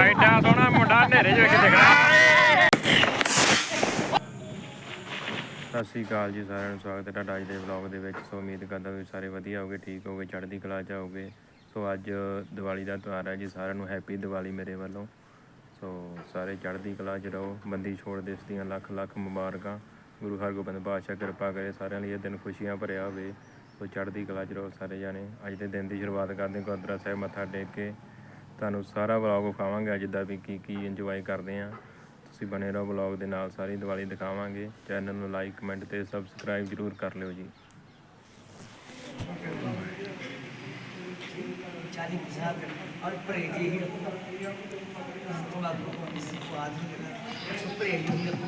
ਐਡਾ ਸੋਹਣਾ ਮੁੰਡਾ ਹਨੇਰੇ 'ਚ ਵੇਖ ਕੇ ਸਤਿ ਸ਼੍ਰੀ ਅਕਾਲ ਜੀ ਸਾਰਿਆਂ ਨੂੰ, ਸਵਾਗਤ ਹੈ ਤੁਹਾਡਾ ਅੱਜ ਦੇ ਵਲੌਗ ਦੇ ਵਿੱਚ। ਸੋ ਉਮੀਦ ਕਰਦਾ ਵੀ ਸਾਰੇ ਵਧੀਆ ਹੋਗੇ, ਠੀਕ ਹੋਗੇ, ਚੜ੍ਹਦੀ ਕਲਾ 'ਚ ਹੋਗੇ। ਸੋ ਅੱਜ ਦੀਵਾਲੀ ਦਾ ਤਿਉਹਾਰ ਹੈ ਜੀ, ਸਾਰਿਆਂ ਨੂੰ ਹੈਪੀ ਦੀਵਾਲੀ ਮੇਰੇ ਵੱਲੋਂ। ਸੋ ਸਾਰੇ ਚੜ੍ਹਦੀ ਕਲਾ 'ਚ ਰਹੋ, ਬੰਦੀ ਛੋੜ ਦਿਵਸ ਦੀਆਂ ਲੱਖ ਲੱਖ ਮੁਬਾਰਕਾਂ। ਗੁਰੂ ਹਰਗੋਬਿੰਦ ਪਾਤਸ਼ਾਹ ਕਿਰਪਾ ਕਰੇ, ਸਾਰਿਆਂ ਲਈ ਇਹ ਦਿਨ ਖੁਸ਼ੀਆਂ ਭਰਿਆ ਹੋਵੇ। ਸੋ ਚੜ੍ਹਦੀ ਕਲਾ 'ਚ ਰਹੋ ਸਾਰੇ ਜਾਣੇ। ਅੱਜ ਦੇ ਦਿਨ ਦੀ ਸ਼ੁਰੂਆਤ ਕਰਦੇ ਗੁਰਦੁਆਰਾ ਸਾਹਿਬ ਮੱਥਾ ਟੇਕ ਕੇ। ਤੁਹਾਨੂੰ ਸਾਰਾ ਵਲੌਗ ਵਿਖਾਵਾਂਗੇ ਅੱਜ ਦਾ ਵੀ ਕੀ ਕੀ ਇੰਜੋਏ ਕਰਦੇ ਆ ਤੁਸੀਂ ਬਣੇ ਰਹੋ ਵਲੌਗ ਦੇ ਨਾਲ ਸਾਰੀ ਦੀਵਾਲੀ ਦਿਖਾਵਾਂਗੇ ਚੈਨਲ ਨੂੰ ਲਾਈਕ ਕਮੈਂਟ ਤੇ ਸਬਸਕ੍ਰਾਈਬ ਜਰੂਰ ਕਰ ਲਿਓ ਜੀ चालीस के साथ और परहेजी ही रखो तो आपको किसी को आदमी तो परहेजी ही रखो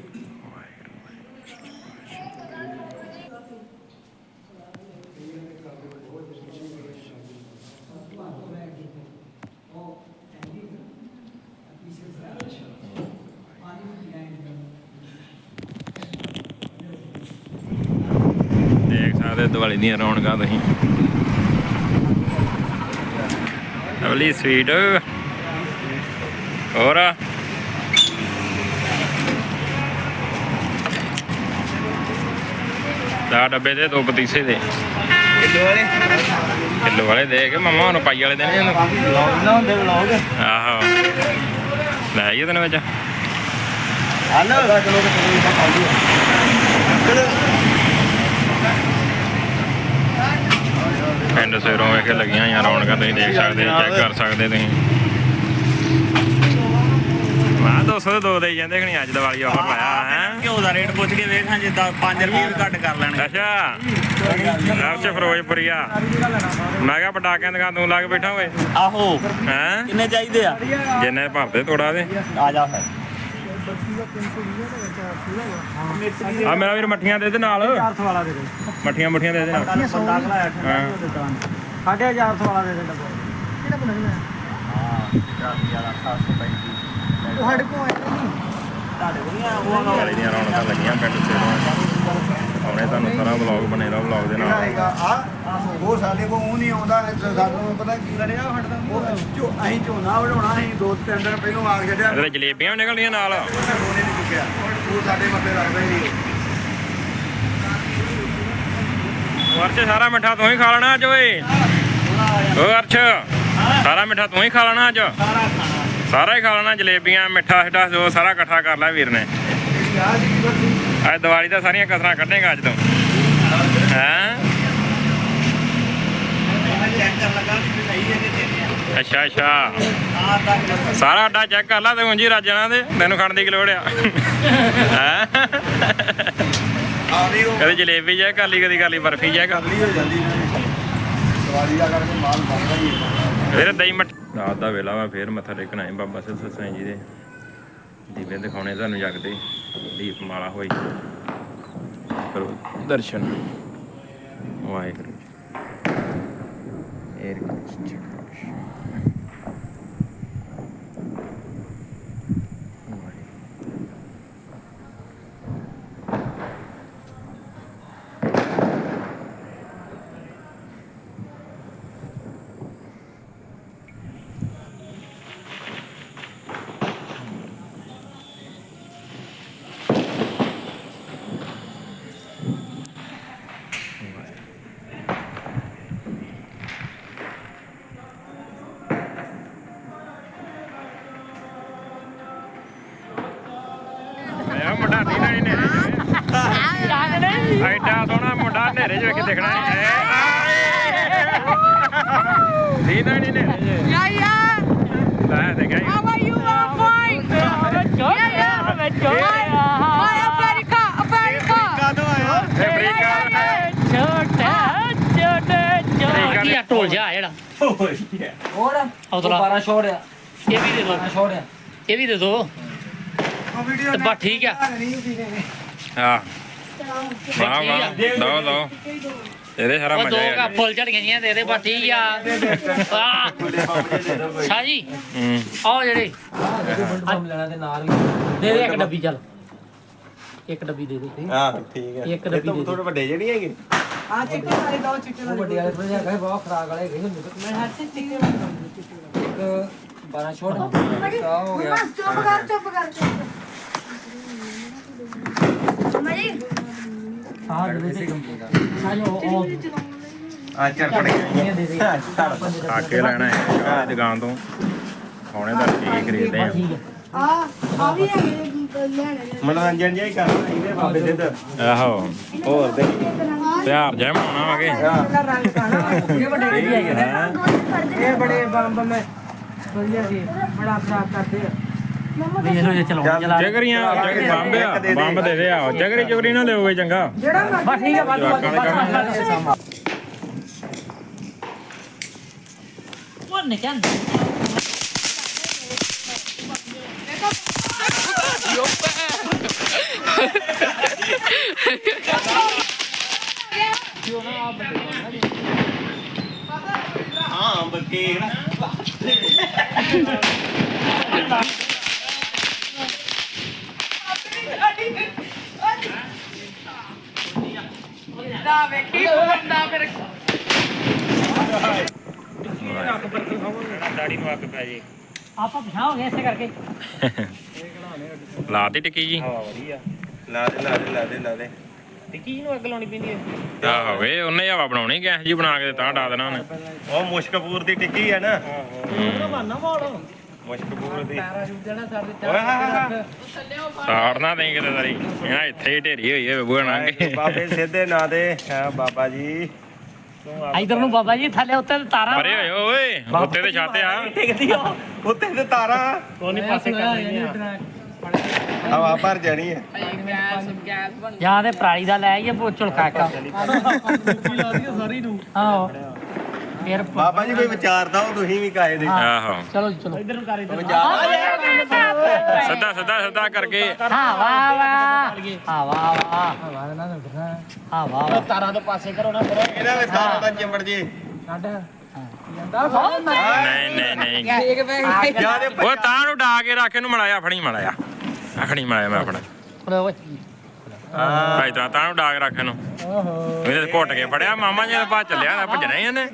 ਆ ਤੇ ਦਿਵਾਲੀ ਦੀਆਂ ਰੌਣਕਾਂ ਤੁਸੀਂ। ਅਗਲੀ ਸਵੀਟ। ਹੋਰ? ਦਾ ਡੱਬੇ ਦੇ ਦੋ ਪਤੀਸੇ ਦੇ। ਕਿੱਲੋ ਵਾਲੇ? ਕਿਲੋ ਵਾਲੇ ਦੇ ਕੇ ਮਮਾ ਉਹਨੂੰ ਪਾਈ ਵਾਲੇ ਦੇਣੇ ਇਹਨੂੰ ਵਲੌਗ ਨਾ ਹੁੰਦੇ ਵਲੌਗ ਆਹੋ। ਲੈ ਆਈਏ ਤੈਨੂੰ ਵਿੱਚ। ਹਲੋ ਕਿਲੋ ਕਿਲੋ ਸਿਰੋਂ ਵੇਖੇ ਲੱਗੀਆਂ ਆ ਰੌਣਕਾਂ ਤੁਸੀਂ ਦੇਖ ਸਕਦੇ ਚੈੱਕ ਕਰ ਸਕਦੇ ਤੁਸੀਂ। ਮੈਂ 202 ਦੇ ਜਾਂਦੇ ਕਿ ਅੱਜ ਦੀਵਾਲੀ ਆਫਰ ਲਾਇਆ ਹੈ। ਘਿਓ ਦਾ ਰੇਟ ਪੁੱਛ ਕੇ ਵੇਖਾਂ ਜੇ 5 ਰੁਪਏ ਘੱਟ ਕਰ ਲੈਣਗੇ ਅੱਛਾ। ਨਰਚ ਫਰੋਜ਼ਪੁਰੀਆ। ਮੈਂ ਕਿਹਾ ਪਟਾਕਿਆਂ ਦੀ ਦੁਕਾਨ ਤੂੰ ਲੱਗ ਬੈਠਾ ਓਏ ਆਹੋ। ਹੈ? ਕਿੰਨੇ ਚਾਹੀਦੇ ਆ? ਜਿੰਨੇ ਭਰਦੇ ਥੋੜਾ ਦੇ। ਆ ਜਾ ਫਿਰ। ਆ ਮੇਰਾ ਵੀਰ ਮੱਠੀਆਂ ਦੇ ਦੇ ਨਾਲ ਮੱਠੀਆਂ ਮੱਠੀਆਂ ਦੇ ਦੇ ਨਾਲ। 100 ਦਾ ਖਲਾਇਆ ਹਾਂ। ਸਾਢੇ 400 ਵਾਲਾ ਦੇ ਦੇ ਡੱਬਾ ਕਿਹੜਾ ਬਣਾਉਣਾ ਹਾਂ ਉਹ ਸਾਡੇ ਕੋਲ ਆਇਆ ਨਹੀਂ। ਤੁਹਾਡੇ ਕੋਲ ਨਹੀਂ ਆ ਉਹ ਦੀਵਾਲੀ ਦੀਆਂ ਰੌਣਕਾਂ ਲੱਗੀਆਂ ਪਿੰਡ ਸਵੇਰੋਂ ਆਉਣੇ ਤੁਹਾਨੂੰ ਸਾਰਾ ਵਲੌਗ ਬਣੇਗਾ ਵਲੌਗ ਦੇ ਨਾਲ। ਉਹ ਸਾਡੇ ਕੋਲ ਉਹ ਨਹੀਂ ਆਉਂਦਾ ਇਹ ਸਾਨੂੰ ਪਤਾ ਕੀ ਕਰਿਆ ਉਹ ਝੋ- ਅਸੀਂ ਝੋਨਾ ਵਢਾਉਣਾ ਅਸੀਂ ਦੋ ਤਿੰਨ ਦਿਨ ਪਹਿਲਾਂ ਆਗ ਛੱਡਿਆ ਇਹਦੇ ਵਿੱਚ ਜਲੇਬੀਆਂ ਵੀ ਨਿਕਲਦੀਆਂ ਨਾਲ। ਉਹਨੇ ਰੋਣੇ ਨਹੀਂ ਚੁੱਕਿਆ। ਉਹ ਸਾਡੇ ਮੱਥੇ ਲੱਗਦਾ ਹੀ ਨਹੀਂ। ਵਰਚ ਸਾਰਾ ਮਿੱਠਾ ਤੂੰ ਹੀ ਖਾ ਲੈਣਾ ਅੱਜ ਓਏ। ਓ ਅਰਸ਼ ਸਾਰਾ ਮਿੱਠਾ ਤੂੰ ਹੀ ਖਾ ਲੈਣਾ ਅੱਜ? ਸਾਰਾ ਹੀ ਖਾ ਲੈਣਾ ਜਲੇਬੀਆਂ ਮਿੱਠਾ ਸਿੱਠਾ ਜੋ ਸਾਰਾ ਇਕੱਠਾ ਕਰ ਲਿਆ ਵੀਰ ਨੇ। ਅੱਜ ਦੀਵਾਲੀ ਦਾ ਸਾਰੀਆਂ ਕਸਰਾਂ ਕੱਢੇਗਾ ਅੱਜ ਤੋਂ। ਹੈਂ? ਅੱਛਾ ਅੱਛਾ। ਸਾਰਾ ਅੱਡਾ ਚੈੱਕ ਕਰ ਲਾ ਤੇ ਉਂਝ ਹੀ ਰੱਜ ਜਾਣਾ ਤੇ ਤੈਨੂੰ ਖਾਣ ਦੀ ਕੀ ਲੋੜ ਆ। ਹੈਂ? ਕਦੇ ਜਲੇਬੀ ਚੈੱਕ ਕਰ ਲਈ ਕਦੀ ਕਰ ਲਈ ਬਰਫੀ ਚੈੱਕ। ਅਗਲੀ ਹੋ ਜਾਂਦੀ। ਇਹਨਾਂ ਦੀ ਸਵਾਰੀ ਦਾ ਕਰਕੇ ਮਾਲ ਬਣਦਾ ਹੀ ਹੈ। ਫਿਰ ਦਹੀਂ ਮੱਠ ਰਾਤ ਦਾ ਵੇਲਾ ਵਾ ਫੇਰ ਮੱਥਾ ਟੇਕਣਾ ਹੈ ਬਾਬਾ ਸਿੱਧ ਸਾਈਂ ਜੀ ਦੇ। ਦੀਵੇ ਦਿਖਾਉਣੇ ਤੁਹਾਨੂੰ ਜਗਦੇ। ਦੀਪ ਮਾਲਾ ਹੋਈ। ਕਰੋ। ਦਰਸ਼ਨ। ਵਾਹਿਗੁਰੂ ਏਰ ਕ੍ਰਿਸ਼ਨ ਮੈਂ ਮੁੰਡਾ ਨੀਨਾ ਹੀ ਨੇਰੇ ਚ ਐਡਾ ਸੋਹਣਾ ਮੁੰਡਾ ਹਨੇਰੇ ਵੇਖ ਕੇ ਦੇਖਣਾ ਨਹੀਂ ਨੀਨਾ ਨਹੀਂ ਨੇਰੇ 'ਚ Yeah, yeah. ਲੈ ਦੇਖਿਆ ਹੀ। How are you? I'm fine. Yeah, yeah. Hi, America, America. ਕਾਦੋਂ ਆਇਆ ਅਫਰੀਕਾ ਕੀ ਆ ਢੋਲ ਜਾ ਜਿਹੜਾ? ਹੋਰ? ਉਤਲਾ 12 ਛੋੜ ਆ। ਇਹ ਵੀ ਦੇ ਦੋ। ਛੋੜ ਆ। ਇਹ ਵੀ ਦੇ ਦੋ। ਤੇ ਬਸ ਠੀਕ ਆ। ਹਾਂ। ਵਾਹ ਵਾਹ ਦੋ ਦੋ ਇਹਦੇ ਸਾਰਾ ਉਹ ਦੋ ਮਜ਼ਾ ਆ। ਫੁੱਲ ਝੜ ਗਈਆਂ ਦੇ ਦੇ ਬਾਟੀ ਆ। ਸ਼ਾਹ ਜੀ ਹੂੰ। ਆਓ ਜਿਹੜੇ। ਲੈਣਾ ਤੇ ਨਾਲ ਦੇ ਦੇ ਇੱਕ ਡੱਬੀ ਚੱਲ। ਇੱਕ ਡੱਬੀ ਦੇ ਦੇ ਹਾਂ ਠੀਕ ਹੈ ਇੱਕ ਡੱਬੀ ਦੇ ਦੇ। ਥੋੜੇ ਵੱਡੇ ਜਿਹੜੇ ਹੈਗੇ। ਆ ਚਿੱਟੇ ਵਾਲੇ ਦੋ ਚਿੱਟੇ ਵਾਲੇ। ਵੱਡੇ ਵਾਲੇ ਥੋੜੇ ਜਿਹਾ ਬਹੁਤ ਖਰਾਕ ਵਾਲੇ ਗਏ ਹੁੰਦੇ ਮੈਂ ਹਰ ਚੀਜ਼ ਚਿੱਟੇ ਵਾਲੇ। ਇੱਕ 12 ਛੋਟ। ਹੋ ਗਿਆ ਚੁੱਪ ਕਰ ਚੁੱਪ ਕਰ। ਚੁੱਪ ਮਰੀ ਆਹ ਦੇ ਦੇ ਸ਼ਾਹ ਜੀ ਉਹ ਉਹ ਆ ਚੱਲ ਦੇ ਆ ਕੇ ਲੈਣਾ ਹੈ। ਦੀ ਦੁਕਾਨ ਤੋਂ। ਸੋਹਣੇ ਦਾ ਕੀ ਖਰੀਦਦੇ ਆ। ਆ ਆ ਵੀ ਹੈਗੇ ਲੈਣੇ ਮਨੋਰੰਜਨ ਜਿਹਾ ਹੀ ਕਰਨਾ ਇਹਦੇ ਬਾਬੇ ਦੇ ਤੇ ਆਹੋ ਹੋਰ ਦੇ। ਤਿਉਹਾਰ ਜਿਹਾ ਮਨਾਉਣਾ ਵਾਗੇ ਨੇ। ਇਹ ਬੜੇ ਬੰਬ ਮੈਂ ਵਧੀਆ ਸੀ ਬੜਾ ਖਰਾਬ ਕਰਦੇ ਆ। ਜੇ ਚਲਾਉਣ ਚਲਾ ਜਗਰੀਆਂ ਜਗਰੀ ਬੰਬ ਆ ਬੰਬ ਦੇ। ਦੇ ਆ। ਜਗਰੀ ਜਗਰੀ ਨਾ ਲਿਓਗੇ ਚੰਗਾ। ਜਿਹੜਾ ਬਸ ਠੀਕ ਜਵਾਕਾਂ ਦੇ ਕੰਮ ਉਹ ਨਿਕਲ ਹਾਂ ਬੱਕੇ ਦਾ ਵੇਖੀ ਬੰਦਾ ਫਿਰ ਦਾੜੀ ਨੂੰ ਅੱਗ ਪੈ ਜੇ ਆਪਾਂ ਪਛਾਣ ਹੋ ਗਏ ਇਸੇ ਕਰਕੇ। ਲਾਤੀ ਟਿੱਕੀ ਜੀ। ਲਾ ਦੇ ਲਾ ਦੇ ਲਾ ਦੇ ਲਾ ਦੇ। ਆਹੋ ਵੇ ਉਹਨੇ ਹਵਾ ਬਣਾਉਣੀ ਗੈਸ ਜੀ ਬਣਾ ਕੇ ਤਾਂ ਡਾ ਦੇਣਾ ਉਹਨੇ। ਉਹ ਮੁਸ਼ਕਪੂਰ ਦੀ ਟਿੱਕੀ ਹੈ ਨਾ। ਮੁਸ਼ਕਪੂਰ ਦੀ। ਓਏ ਹਾਂ ਹਾਂ ਸਾੜਨਾ ਨਹੀਂ ਕਿਤੇ ਤਰੀ। ਇਹਨਾਂ ਇੱਥੇ ਹੀ ਢੇਰੀ ਹੋਈ ਹੈ ਬੱਬੂ ਨਾ ਹਾਂ ਬਾਬੇ ਸਿੱਧੇ ਨਾ ਦੇ। ਹਾਂ ਬਾਬਾ ਜੀ। ਇਧਰ ਨੂੰ ਬਾਬਾ ਜੀ ਥੱਲੇ ਉੱਤੇ ਤੇ ਤਾਰਾਂ। ਪਰੇ ਹੋਏ ਓਏ। ਉੱਤੇ ਤੇ ਛੱਤ ਆ। ਟਿਕਦੀ ਆ। ਉੱਤੇ ਤੇ ਤਾਰਾ। ਕੋਨੇ ਪਾਸੇ ਕਰ ਹਵਾ ਭਰ ਜਾਣੀ ਹੈ ਜਾਂ ਤੇ ਪਰਾਲੀ ਦਾ ਲੈ ਆਈਏ ਪੋਚਲ ਕਾਕਾ ਆਹੋ। ਫਿਰ ਪ- ਬਾਬਾ ਜੀ ਕੋਈ ਵਿਚਾਰਦਾ ਹੋ ਤੁਸੀਂ ਵੀ ਕਾਏ ਦੇ। ਆਹੋ। ਚਲੋ ਜੀ, ਚਲੋ। ਇਧਰ ਨੂੰ ਕਰ ਇਧਰ ਸਿੱਧਾ ਸਿੱਧਾ ਸਿੱਧਾ ਕਰਕੇ। ਹਾਂ ਵਾਹ ਵਾਹ। ਹਾਂ ਵਾਹ ਵਾਹ ਹਾਂ ਵਾਹ ਵਾਹ। ਤਾਰਾਂ ਤੋਂ ਪਾਸੇ ਕਰੋ ਨਾ ਇਹਦਾ ਵੀ ਤਾਰਾ ਦਾ ਚਿੰਬੜ ਜੇ। ਨਹੀਂ ਨਹੀਂ ਨਹੀਂ। ਦੇ ਉਹ ਤਾਂ ਨੂੰ ਡਾ ਕੇ ਰੱਖ ਇਹਨੂੰ ਮਲਾਇਆ ਫੜੀ ਮਲਾਇਆ। ਆਖਣੀ ਮਲਾਇਆ ਮੈਂ ਆਪਣਾ। ਹਾਂ ਭਾਈ ਤਾਂ ਤਾਂ ਨੂੰ ਡਾ ਕੇ ਰੱਖ ਇਹਨੂੰ ਇਹਦੇ ਘੁੱਟ ਕੇ ਫੜਿਆ ਮਾਮਾ ਜੀ ਨੇ ਭੱਜ ਚੱਲਿਆ ਤਾਂ ਭੱਜਣਾ ਹੀ ਇਹਨੇ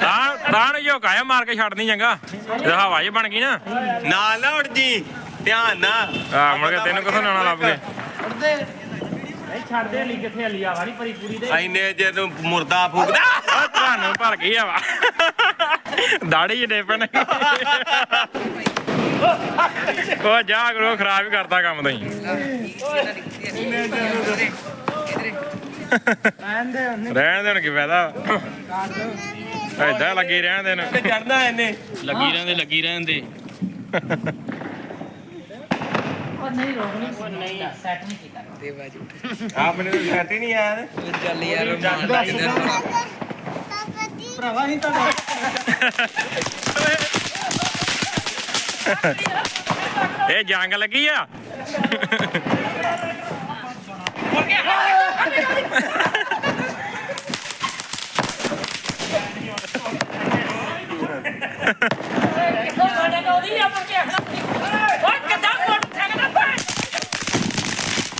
ਤਾਂ ਤਾਂ ਨੂੰ ਜੋ ਕਾਇਆ ਮਾਰ ਕੇ ਛੱਡਨੀ ਚੰਗਾ। ਜੇ ਹਵਾ ਜੀ ਬਣ ਗਈ ਨਾ। ਨਾਲ ਨਾ ਉੜ ਜੀ ਧਿਆਨ ਨਾ ਆ ਮੁੜ ਕੇ ਤੈਨੂੰ ਕਿੱਥੋਂ ਲੈਣਾ ਲੱਭ ਕੇ? ਐਨੇ ਜੇ ਤੂੰ ਮੁਰਦਾ ਫੂਕਦਾ। ਆ ਤੁਹਾਨੂੰ ਭਰ ਗਈ ਹਵਾ। ਦਾੜੀ ਜਿਹੇ ਡੇਪਣ। ਉਹ ਜਾ ਕਰੋ ਖਰਾਬ ਹੀ ਕਰਤਾ ਕੰਮ ਤੁਸੀਂ। ਰਹਿਣ ਦੇਣ ਕੀ ਫਾਇਦਾ? ਐਦਾਂ ਲੱਗੀ ਰਹਿਣ ਦੇਣ ਤੇ ਚੜਨਾ ਇਹਨੇ। ਲੱਗੀ ਰਹਿੰਦੇ ਲੱਗੀ ਰਹਿੰਦੇ। ਉਹ ਨਹੀਂ ਰੋਕਣੀ ਨਹੀਂ ਸੈੱਟ ਨਹੀਂ ਕੀਤਾ। ਆਪਣੇ ਨੂੰ ਸੈਟ ਹੀ ਨਹੀਂ ਆਇਆ ਚੱਲ ਯਾਰ ਭਰਾਵਾ ਹੀ ਤਾਂ ਇਹ ਜੰਗ ਲੱਗੀ ਆ।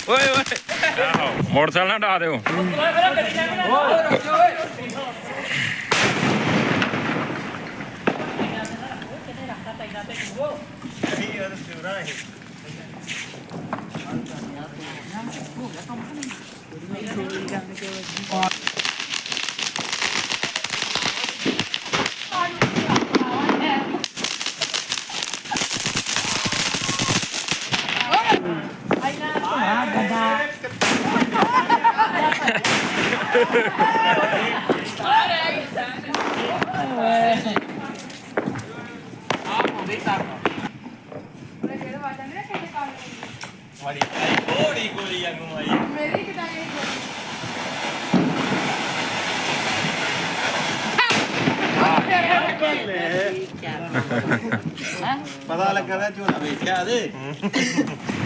ਓਏ ਓਏ। ਆਹੋ ਮੋਟਰਸਾਈਕਲ ਨਾ ਡਾ ਦਿਓ। ਥੋੜੀ ਗੋਲੀ ਵਾਂਗੂ ਆਈ ਮੇਰੀ ਕਿਦਾਂ ਪਤਾ ਲੱਗਾ ਨਾ ਝੋਲਾ ਵੇਖਿਆ ਇਹਦੇ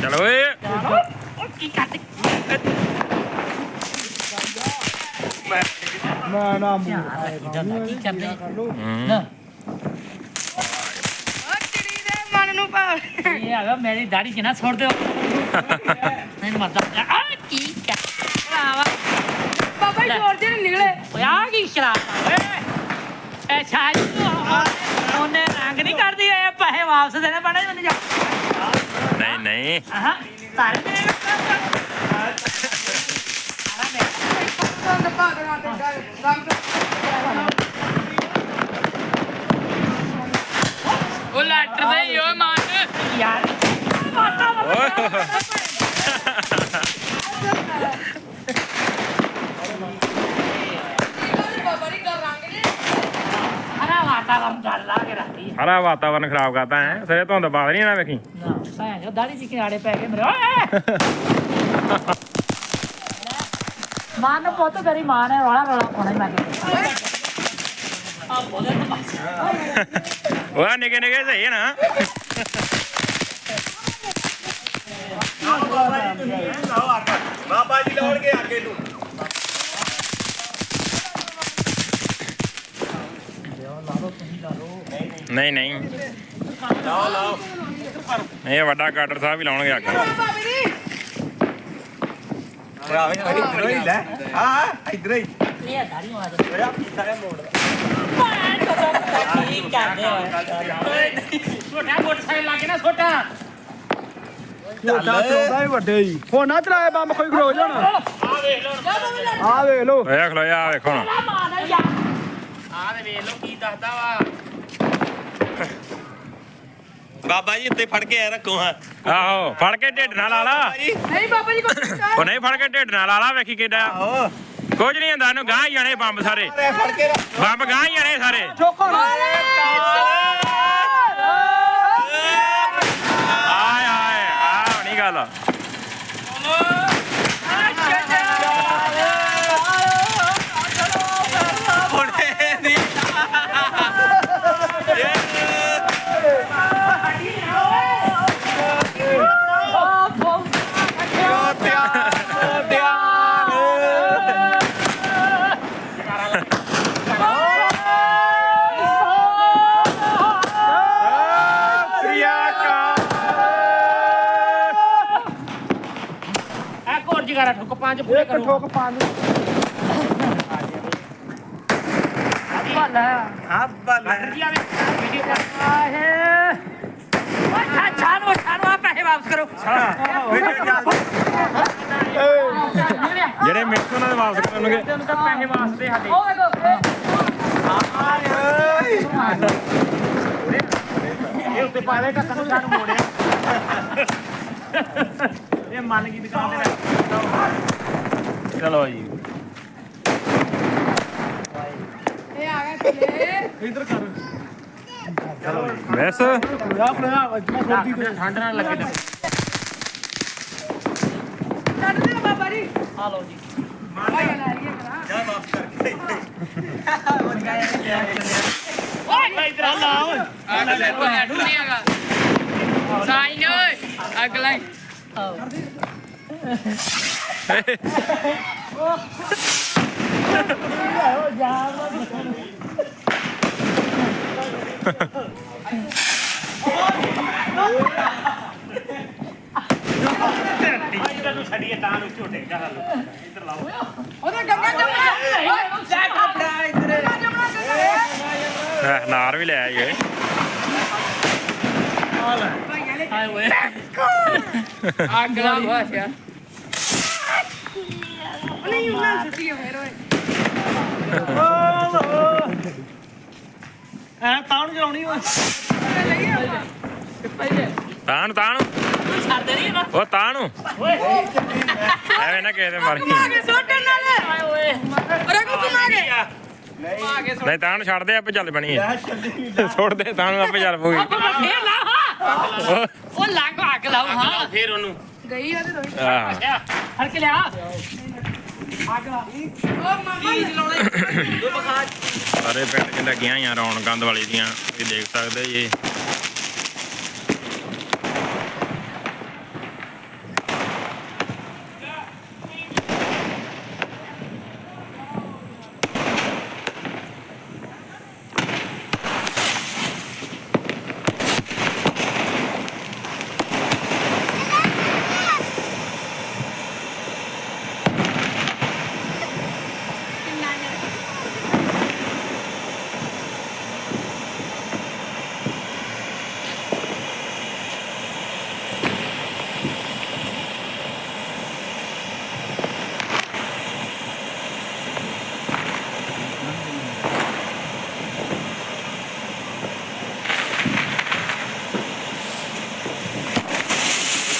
ਚਲੋ ਓਏ। ਨਾ ਨਾ ਕੀ ਕਰਦੇ ਹੂੰ। ਨਾ ਚਿੜੀ ਦੇ ਮਨ ਨੂੰ ਭਾਵ ਇਹ ਹੈਗਾ ਮੇਰੀ ਦਾੜੀ ਚ ਨਾ ਛੋੜ ਦਿਓ। ਮੈਨੂੰ ਮਰਦਾ ਆ ਕੀ ਕਰ? ਭਰਾਵਾ ਬਾਬਾ ਜ਼ੋਰ ਨੀ ਨਿਕਲੇ। ਓਏ ਆ ਕੀ ਸ਼ਰਾਬ ਓਏ ਇਹ ਛਾਜ ਉਹਨੇ ਰੰਗ ਨਹੀਂ ਕਰਦੀ ਇਹ ਪੈਸੇ ਵਾਪਸ ਦੇਣੇ ਪੈਣੇ ਮੈਨੂੰ ਜਾ ਨਹੀਂ ਨਹੀਂ। ਆਹਾਂ ਤਾਰੇ ਦੇ ਰੰਗ ਪਾ ਦੇਣਾ ਤੇ ਰੰਗ ਉਹ ਲੈਟਰ ਦੇ ਹੀ ਓਏ ਮਾਨ ਯਾਰ ਬਾਬਾ ਜੀ ਕਰ ਰੰਗ ਨੇ ਚੱਲ ਲਾ ਕੇ ਰੱਖਦੀ ਹੈ ਸਾਰਾ ਵਾਤਾਵਰਨ ਖਰਾਬ ਕਰਤਾ ਹੈ ਸਿਰੇ ਤੋਂ ਬਾਦ ਨਹੀਂ ਨਾ ਵੇਖੀ। ਨਾ ਭੈਣ ਜੋ ਦਾੜੀ ਚ ਕਿਨਾੜੇ ਪੈ ਗਏ ਮੇਰੇ ਓਏ! ਮਾਂ ਨੂੰ ਪੁੱਤ ਤੇਰੀ ਮਾਂ ਨੇ ਰੌਲਾ ਰੌਲਾ ਪਾਉਣਾ ਹੀ ਮੈਂ ਕਿਹਾ। ਆ ਬੋਲੇ ਤਾਂ ਬਸ ਉਹ ਨਿਕੇ ਨਿਕੇ ਸਹੀ ਹੈ ਨਾ। ਬਾਬਾ ਜੀ ਲਾਉਣਗੇ ਅੱਗੇ ਨੂੰ। ਨਹੀਂ ਨਹੀਂ। ਲਾਓ ਲਾਓ ਇਹ ਵੱਡਾ ਕਾਟਰ ਸਾਹਿਬ ਹੀ ਲਾਉਣਗੇ ਅੱਗ। ਬਾਬਾ ਜੀ ਆਵੇ ਇਧਰ ਹੀ ਲੈ ਹਾਂ ਇਧਰ ਹੀ ਇਹ ਦਾੜੀ ਮਾਰ ਦੇ ਮੇਰਾ ਸਾਰਾ ਮੋੜ ਕੀ ਕਰਦੇ ਓਏ ਛੋਟਾ ਮੋਟਰਸਾਈਕਲ ਲਾ ਕੇ ਨਾ ਛੋਟਾ ਛੋਟਾ ਚੌਦਾ ਹੀ ਵੱਡੇ ਹੀ ਹੁਣ ਨਾ ਚਲਾਏ ਬੰਬ ਕੋਈ ਖਲੋ ਜਾਣ ਆ ਵੇਖ ਲੋ ਆ ਵੇਖ ਆ ਵੇਖੋ ਹੁਣ ਮਾਰ ਯਾਰ ਬਾਬਾ ਜੀ ਉੱਤੇ ਫੜ ਕੇ ਐ ਰੱਖੋ ਹਾਂ। ਆਹੋ ਫੜ ਕੇ ਢਿੱਡ ਨਾਲ ਲਾ ਲਾ ਨਹੀਂ ਬਾਬਾ ਜੀ ਕੋਈ ਉਹ ਨਹੀਂ ਫੜ ਕੇ ਢਿੱਡ ਨਾਲ ਲਾ ਲਾ ਵੇਖੀ ਕਿੱਡਾ। ਆਹੋ। ਕੁਝ ਨਹੀਂ ਹੁੰਦਾ ਇਹਨੂੰ ਗਾਂ ਹੀ ਜਾਣੇ ਬੰਬ ਸਾਰੇ। ਐ ਫੜ ਕੇ ਰੱਖ। ਬੰਬ ਗਾਂ ਹੀ ਜਾਣੇ ਸਾਰੇ। ਠੋਕੋ। ਆਏ ਆਏ ਆ ਨਹੀਂ ਗੱਲ ਹੁਣੇ ਨਹੀਂ ਆ ਕੋਰ ਜਗਾਰਾ ਠੁੱਕ ਪੰਜ ਪੂਰੇ ਇੱਕ ਕਰੋ। ਠੋਕ ਪੰਜ ਭੱਲਾ ਹਾਂ। ਬੱਲੇ ਜੀ ਆਵੇ ਵੀਡੀਓ ਆਹੇ ਓਏ ਛਾ ਛਾਨੋ ਛਾਨੋ ਪੈਸੇ ਵਾਪਸ ਕਰੋ। ਵੀਡੀਓ ਚੱਲ ਜਿਹੜੇ ਮਿੱਠੂ ਉਹਨਾਂ ਦੇ ਵਾਪਸ ਕਰਨਗੇ। ਤੈਨੂੰ ਤਾਂ ਪੈਸੇ ਵਾਸਤੇ ਸਾਡੇ। ਉਹ ਦੇਖੋ ਇਹ ਉੱਤੇ ਪਾ ਦੇ ਢੱਕਣ ਨੂੰ ਕਾਹਨੂੰ ਮੋੜਿਆ। ਇਹ ਮੰਨ ਗਈ ਦੁਕਾਨ ਦੇ ਵਿੱਚ। ਚਲੋ ਜੀ। ਇਹ ਆ ਗਿਆ ਥੱਲੇ ਬਸ ਆ ਭਰਾ ਅੱਜ ਮੈਂ ਛੋਟੀ ਤੇ। ਠੰਡ ਨਾਲ ਲੱਗੇ ਤੇ। ਕੱਢ ਦੇ ਬਾਬਾ ਜੀ। ਆ ਲਓ ਜੀ। ਭਾਈ ਲੈ ਆਈਏ ਕਰਾ ਜਾ ਵਾਪਸ ਕਰਕੇ ਓਏ। ਇਧਰ ਆ ਲਾ ਓਏ। ਉਹ ਹੈਡੂ ਨਹੀਂ ਹੈਗਾ। ਸਾਈਨ ਓਏ। ਅਗਲਾ ਹੀ। ਇਧਰ ਨੂੰ ਛੱਡੀਏ ਤਾਂ ਨੂੰ ਝੋਟੇ ਕਾ ਹੱਲ ਇਧਰ ਲਾਓ ਉਹਦਾ ਗੰਗਾ ਜਮਨਾ ਓਏ। ਸੈਟ ਆਪਣਾ ਇੱਧਰ ਗੰਗਾ ਅਹ ਨਾਰ ਵੀ ਲੈ ਆਈਏ ਹਾਏ ਓਏ ਅਗਲਾ ਭਾਸ਼ਾ ਨਹੀਂ ਉਹਨਾਂ ਸੁੱਤੀ ਹੈ ਫੇਰ ਓਏ। ਐ ਤਾਂ ਨੂੰ ਚਲਾਉਣੀ ਓਏ। ਲਈ ਆਪਾਂ ਤਾਂ ਨੂੰ ਤਾਂ ਨੂੰ ਛੱਡ ਦੇ ਨਹੀਂ ਨਾ ਉਹ ਤਾਂ ਨੂੰ ਓਏ ਐਵੇਂ ਨਾ ਕਿਸੇ ਦੇ ਮਾਰੀ। ਕੇ ਸੋਟਣ ਨਾਲ ਓਏ ਅਰੇ ਕੋ ਘੁਮਾ ਕੇ। ਘੁਮਾ ਕੇ ਨਹੀਂ ਤਾਂ ਨੂੰ ਛੱਡ ਦੇ ਆਪੇ ਚੱਲ ਬਣੀ ਹੈ ਸੁੱਟ ਦੇ ਤਾਂ ਨੂੰ ਆਪੇ ਚੱਲ ਪਊਗੀ। ਉਹ- ਲੱਗ ਅੱਗ ਲਾਓ ਹਾਂ। ਫੇਰ ਉਹਨੂੰ। ਗਈ ਉਹਦੇ ਰੋਈ। ਆਹ। ਆ ਹੜ ਕੇ ਲਿਆ। ਉਹ ਮਾਮਾ ਜੀ ਲਾਉਣਾ ਸਾਰੇ ਪਿੰਡ 'ਚ ਲੱਗੀਆਂ ਹੋਈਆਂ ਰੌਣਕਾਂ ਦੀਵਾਲੀ ਦੀਆਂ ਤੁਸੀਂ ਦੇਖ ਸਕਦੇ ਜੀ।